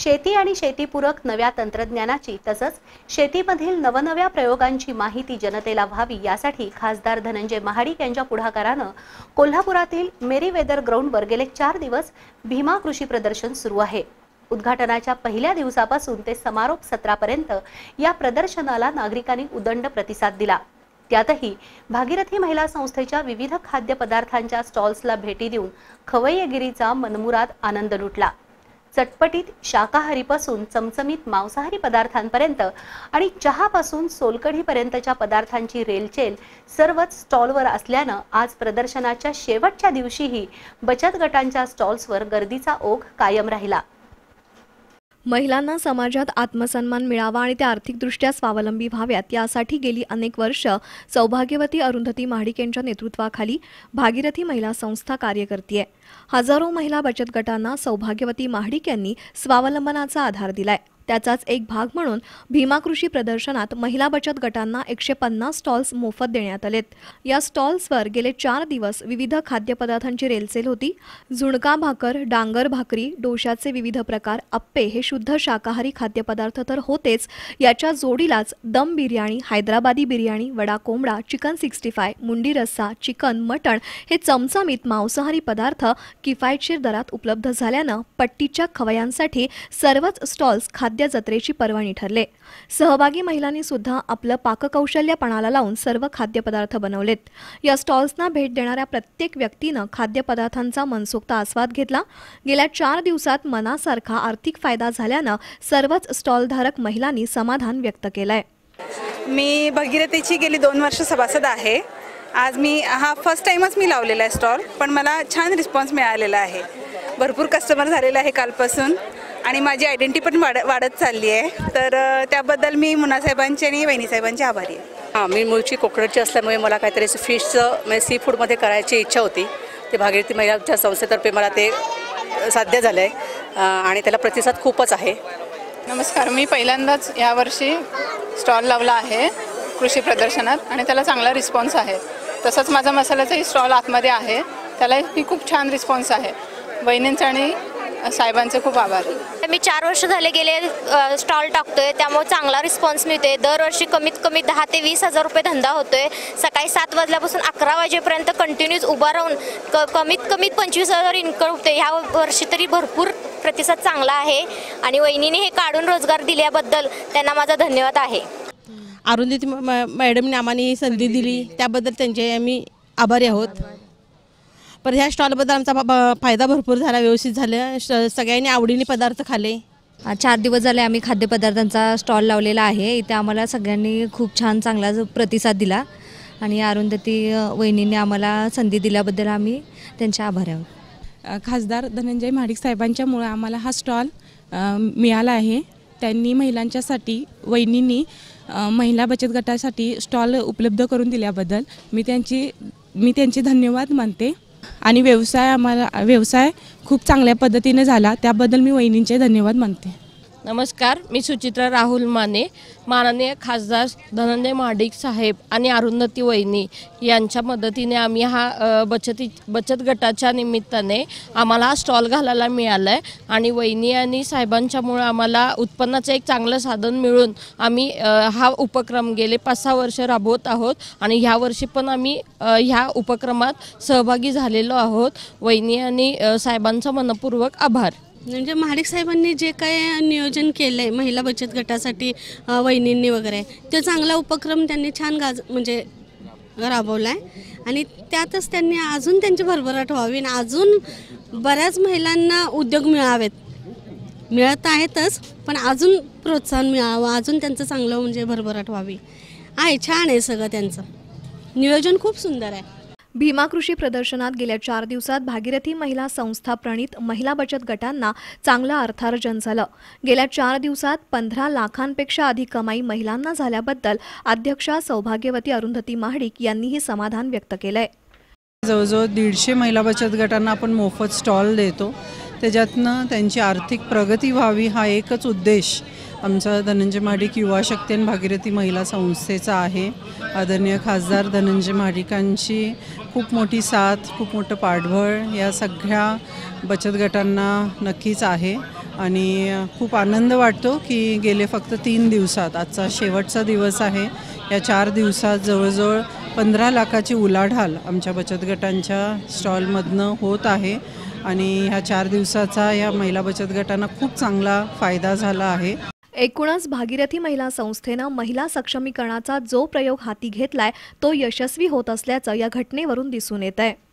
शेती आणि शेतीपूरक नव्या तंत्रज्ञानाची तसंच शेतीमधील नवनव्या प्रयोगांची माहिती जनतेला व्हावी यासाठी खासदार धनंजय महाडिक यांच्या पुढाकारानं कोल्हापुरातील मेरी वेदर ग्राउंडवर गेले चार दिवस भीमा कृषी प्रदर्शन सुरू आहे. उद्घाटनाच्या पहिल्या दिवसापासून ते समारोप सत्रापर्यंत या प्रदर्शनाला नागरिकांनी उदंड प्रतिसाद दिला. त्यातही भागीरथी महिला संस्थेच्या विविध खाद्यपदार्थांच्या स्टॉल्सला भेटी देऊन खवय्यगिरीचा मनमुराद आनंद लुटला. चटपटीत शाकाहारीपासून चमचमीत मांसाहारी पदार्थांपर्यंत आणि चहापासून सोलकढीपर्यंतच्या पदार्थांची रेलचेल सर्वच स्टॉलवर असल्यानं आज प्रदर्शनाच्या शेवटच्या दिवशीही बचत गटांच्या स्टॉल्सवर गर्दीचा ओघ कायम राहिला. महिलांना समाजात आत्मसन्मान मिळावा आणि त्या आर्थिकदृष्ट्या स्वावलंबी व्हाव्यात यासाठी गेली अनेक वर्ष सौभाग्यवती अरुंधती महाडिक यांच्या नेतृत्वाखाली भागीरथी महिला संस्था कार्य करते हजारो महिला बचत गटांना सौभाग्यवती महाडिक यांनी स्वावलंबनाचा आधार दिलाय. त्याचाच एक भाग म्हणून भीमा कृषी प्रदर्शनात महिला बचत गटांना एकशे पन्नास स्टॉल्स मोफत देण्यात आलेत. या स्टॉल्सवर गेले चार दिवस विविध खाद्यपदार्थांची रेलसेल होती. झुणका भाकर डांगर भाकरी डोशाचे विविध प्रकार अप्पे हे शुद्ध शाकाहारी खाद्यपदार्थ तर होतेच. याच्या जोडीलाच दम बिर्याणी हैदराबादी बिर्याणी वडा कोंबडा चिकन सिक्स्टी फाय मुंडी रस्सा चिकन मटण हे चमचमीत मांसाहारी पदार्थ किफायतशीर दरात उपलब्ध झाल्यानं पट्टीच्या खवयांसाठी सर्वच स्टॉल्स खाद्य जत्रेची पर्वणी ठरले. सहभागी महिलांनी सुद्धा आपलं पाककौशल्यपणाला लावून सर्व खाद्यपदार्थ बनवलेत. या स्टॉल्सना भेट देणाऱ्या प्रत्येक व्यक्तीनं खाद्यपदार्थांचा मनसोक्त आस्वाद घेतला. गेल्या चार दिवसात मनासारखा आर्थिक फायदा झाल्यानं सर्वच स्टॉलधारक महिलांनी समाधान व्यक्त केलंय. मी भगीरथीची गेली दोन वर्ष सभासद आहे. आज मी हा फर्स्ट टाईमच मी लावलेला आहे स्टॉल पण मला छान रिस्पॉन्स मिळालेला आहे. भरपूर कस्टमर झालेला आहे कालपासून. आणि माझी आयडेंटिटी पण वाढ वाढत चालली आहे. तर त्याबद्दल मी मुन्नासाहेबांची आणि वहिनीसाहेबांची आभारी आहे. हां मी मूळची कोकणाची असल्यामुळे मला काहीतरी फिशचं म्हणजे सी फूडमध्ये करायची इच्छा होती. ते भागीरथी महिलांच्या संस्थेतर्फे मला ते साध्य झालं आहे आणि त्याला प्रतिसाद खूपच आहे. नमस्कार मी पहिल्यांदाच यावर्षी स्टॉल लावला आहे कृषी प्रदर्शनात आणि त्याला चांगला रिस्पॉन्स आहे. तसंच माझा मसाल्याचाही स्टॉल आतमध्ये आहे. त्यालाही खूप छान रिस्पॉन्स आहे. वहिनींचे आणि साहेबांचे खूप आभार. मी चार वर्ष झाले गेले स्टॉल टाकतोय त्यामुळे चांगला रिस्पॉन्स मिळतोय. दरवर्षी कमीत कमी दहा ते वीस हजार रुपये धंदा होतोय. सकाळी सात वाजल्यापासून अकरा वाजेपर्यंत कंटिन्यूज उभा राहून क कमीत कमीत पंचवीस हजार इन्कम होते ह्या वर्षी तरी भरपूर प्रतिसाद चांगला आहे आणि वहिनीने हे काढून रोजगार दिल्याबद्दल त्यांना माझा धन्यवाद आहे. अरुंधती म- मॅडमने आम्हाला ही संधी दिली. त्याबद्दल त्यांचे आम्ही आभारी आहोत. पण ह्या स्टॉलबद्दल आमचा फायदा भरपूर झाला व्यवस्थित झालं. श- सगळ्यांनी आवडीने पदार्थ खाल्ले चार दिवस झाले आम्ही खाद्यपदार्थांचा स्टॉल लावलेला आहे. इथे आम्हाला सगळ्यांनी खूप छान चांगला जो प्रतिसाद दिला. आणि अरुंधती वहिनींनी आम्हाला संधी दिल्याबद्दल आम्ही त्यांचे आभारी आहोत. खासदार धनंजय महाडिक साहेबांच्यामुळे आम्हाला हा स्टॉल मिळाला आहे. त्यांनी महिलांच्यासाठी वहिनींनी महिला बचत गटासाठी स्टॉल उपलब्ध करून दिल्याबद्दल मी त्यांची मी त्यांचे धन्यवाद मानते. आणि व्यवसाय आम्हाला व्यवसाय खूप चांगल्या पद्धतीने झाला. त्याबद्दल मी वहिनींचे धन्यवाद मानते. नमस्कार मी सुचित्रा राहुल माने माननीय खासदार धनंजय महाडिक साहेब आणि अरुंधती वहिनी यांच्या मदतीने आम्ही हा बचती बचत गटाच्या निमित्ताने आम्हाला हा स्टॉल घालायला मिळाला आहे आणि वहिनी आणि साहेबांच्यामुळं आम्हाला उत्पन्नाचं एक चांगलं साधन मिळून आम्ही हा उपक्रम गेले पाच सहा वर्ष राबवत आहोत आणि ह्या वर्षी पण आम्ही ह्या उपक्रमात सहभागी झालेलो आहोत. वहिनी आणि साहेबांचा मनपूर्वक आभार. म्हणजे महाडिक साहेबांनी जे काय नियोजन केलं आहे महिला बचत गटासाठी अ, वहिनींनी वगैरे तो चांगला उपक्रम त्यांनी छान गाज म्हणजे राबवला आहे आणि त्यातच त्यांनी अजून त्यांची भरभराट व्हावी आणि अजून बऱ्याच महिलांना उद्योग मिळावेत. मिळत आहेतच पण अजून प्रोत्साहन मिळावं अजून त्यांचं चांगलं म्हणजे भरभराट व्हावी. आहे छान आहे सगळं त्यांचं. नियोजन खूप सुंदर आहे. भीमा कृषी प्रदर्शनात गेल्या चार दिवसात भागीरथी महिला संस्था प्रणित महिला बचत गटांना चांगलं अर्थार्जन झालं. गेल्या चार दिवसात पंधरा लाखांपेक्षा अधिक कमाई महिलांना झाल्याबद्दल अध्यक्षा सौभाग्यवती अरुंधती महाडिक यांनीही समाधान व्यक्त केलंय. जवळजवळ दीडशे महिला बचत गटांना आपण मोफत स्टॉल देतो. त्याच्यातनं त्यांची आर्थिक प्रगती व्हावी हा एकच उद्देश आमचा धनंजय महाडिक युवा शक्ती आणि भागीरथी महिला संस्थेचा आहे. आदरणीय खासदार धनंजय महाडिकांची खूप मोठी साथ खूप मोठं पाठबळ या सगळ्या बचत गटांना नक्कीच आहे. आणि खूप आनंद वाटतो की गेले फक्त तीन दिवसात आजचा शेवटचा दिवस आहे. या चार दिवसात जवळजवळ पंधरा लाखाची उलाढाल आमच्या बचत गटांच्या स्टॉलमधनं होत आहे. आणि ह्या चार दिवसाचा या महिला बचत गटांना खूप चांगला फायदा झाला आहे. एकूणच भागीरथी महिला संस्थेनं महिला सक्षमीकरणाचा जो प्रयोग हाती घेतलाय तो यशस्वी होत असल्याचं या घटनेवरून दिसून येत आहे